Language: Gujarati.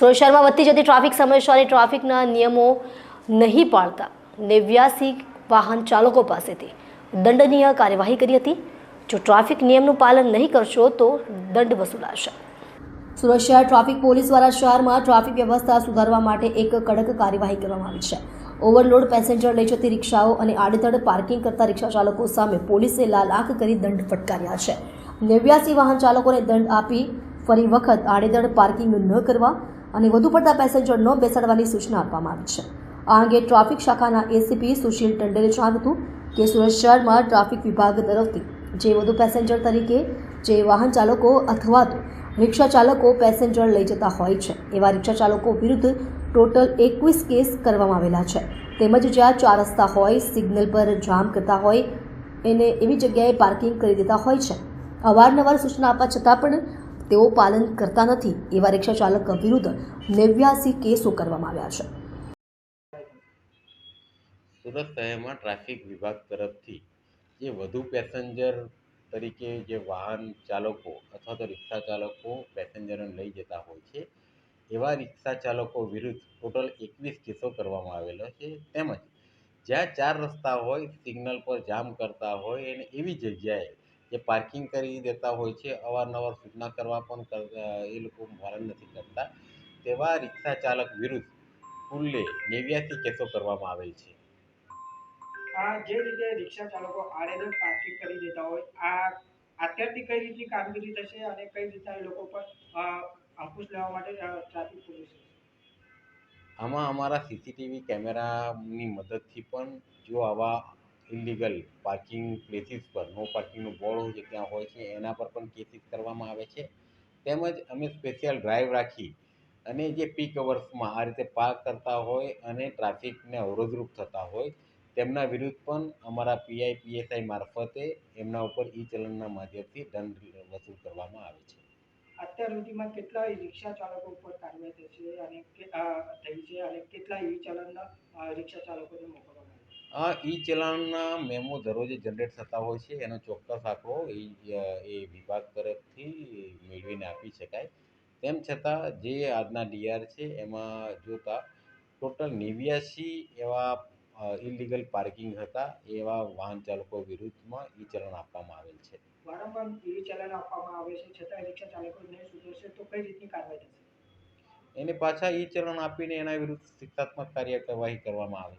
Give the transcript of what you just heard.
સુરત શહેરમાં વધતી જતી ટ્રાફિક સમસ્યા અને ટ્રાફિકના નિયમો નહીં પાળતા નેવ્યાસી વાહન ચાલકો પાસેથી દંડનીય કાર્યવાહી કરી હતી. જો ટ્રાફિક નિયમનું પાલન નહીં કરશો તો દંડ વસૂલાશે. સુરત ટ્રાફિક પોલીસ દ્વારા શહેરમાં ટ્રાફિક વ્યવસ્થા સુધારવા માટે એક કડક કાર્યવાહી કરવામાં આવી છે. ઓવરલોડ પેસેન્જર લઈ જતી રિક્ષાઓ અને આડેધડ પાર્કિંગ કરતા રિક્ષા ચાલકો સામે પોલીસે લાલ આંખ કરી દંડ ફટકાર્યા છે. નેવ્યાસી વાહન ચાલકોને દંડ આપી ફરી વખત આડેધડ પાર્કિંગ ન કરવા અને વધુ પડતા પેસેન્જર ન બેસાડવાની સૂચના આપવામાં આવી છે. આ અંગે ટ્રાફિક શાખાના એસીપી સુશીલ ટંડેલે જણાવ્યું હતું કે સુરત શહેરમાં ટ્રાફિક વિભાગ તરફથી જે વધુ પેસેન્જર તરીકે જે વાહન ચાલકો અથવા તો રિક્ષા ચાલકો પેસેન્જર લઈ જતા હોય છે, એવા રિક્ષા ચાલકો વિરુદ્ધ ટોટલ એકવીસ કેસ કરવામાં આવેલા છે. તેમજ જ્યાં ચાર રસ્તા હોય, સિગ્નલ પર જામ કરતા હોય, એને એવી જગ્યાએ પાર્કિંગ કરી દેતા હોય છે. અવારનવાર સૂચના આપવા છતાં પણ તેઓ પાલન કરતા નથી એવા રિક્ષા ચાલક વિરુદ્ધ નેવ્યાસી કેસો કરવામાં આવ્યા છે. સુરત શહેરમાં ટ્રાફિક વિભાગ તરફથી જે વધુ પેસેન્જર તરીકે જે વાહન ચાલકો અથવા તો રિક્ષા ચાલકો પેસેન્જરને લઈ જતા હોય છે, એવા રિક્ષા ચાલકો વિરુદ્ધ ટોટલ એકવીસ કેસો કરવામાં આવેલો છે. તેમજ જ્યાં ચાર રસ્તા હોય, સિગ્નલ પર જામ કરતા હોય અને એવી જગ્યાએ જે પાર્કિંગ કરી દેતા હોય છે અવારનવાર સૂચના કરવા પણ એ લોકો પાલન નથી કરતા. તેવા રિક્ષા ચાલક વિરુદ્ધ કુલ્લે નેવ્યાસી કેસો કરવામાં આવેલ છે. આ જે રીતે રિક્ષા ચાલકો આડેધડ પાર્કિંગ કરી દેતા હોય આ અત્યારથી કઈ રીતની કામગીરી થશે અને કઈ રીતના એ લોકો પર અંકુશ લેવા માટે ટ્રાફિક પોલીસ આમાં અમારા સીસીટીવી કેમેરાની મદદથી પણ જો આવા ઇલીગલ પાર્કિંગ પ્લેસીસ પર નો પાર્કિંગનું બોર્ડ જે ત્યાં હોય છે, એના પર પણ કેસીસ કરવામાં આવે છે. તેમજ અમે સ્પેશિયલ ડ્રાઈવ રાખી અને જે પીક અવર્સમાં આ રીતે પાર્ક કરતા હોય અને ટ્રાફિકને અવરોધરૂપ થતા હોય, તેમના વિરુદ્ધ પણ અમારા પીઆઈ પીએસઆઈ મારફતે એમના ઉપર ઈ ચલણના માધ્યમથી દંડ વસૂલ કરવામાં આવે છે. અત્યાર સુધીમાં કેટલા રિક્ષા ચાલકો ઉપર કાર્યવાહી થઈ છે અને થઈ છે અને કેટલા ઈ ચલણના રિક્ષા ચાલકોને મોકલવામાં આ ઈ ચલણના મેમો દરરોજ જનરેટ થતા હોય છે. એનો ચોક્કસ આંકડો એ વિભાગ તરફથી મેળવીને આપી શકાય. તેમ છતાં જે આજના ડીઆર છે એમાં જોતા ટોટલ નેવ્યાસી એવા ઇલીગલ પાર્કિંગ હતા. એવા વાહન ચાલકો વિરુદ્ધમાં ઈ ચલણ આપવામાં આવેલ છે. વારંવાર ઈ ચલણ આપવામાં આવે છે. છતાં રિક્ષા ચાલકો નહીં સુધરશે તો કઈ રીતની કાર્યવાહી થશે? એને પાછા ઈ ચલણ આપીને એના વિરુદ્ધ શિક્ષાત્મક કાર્યવાહી કરવામાં આવે.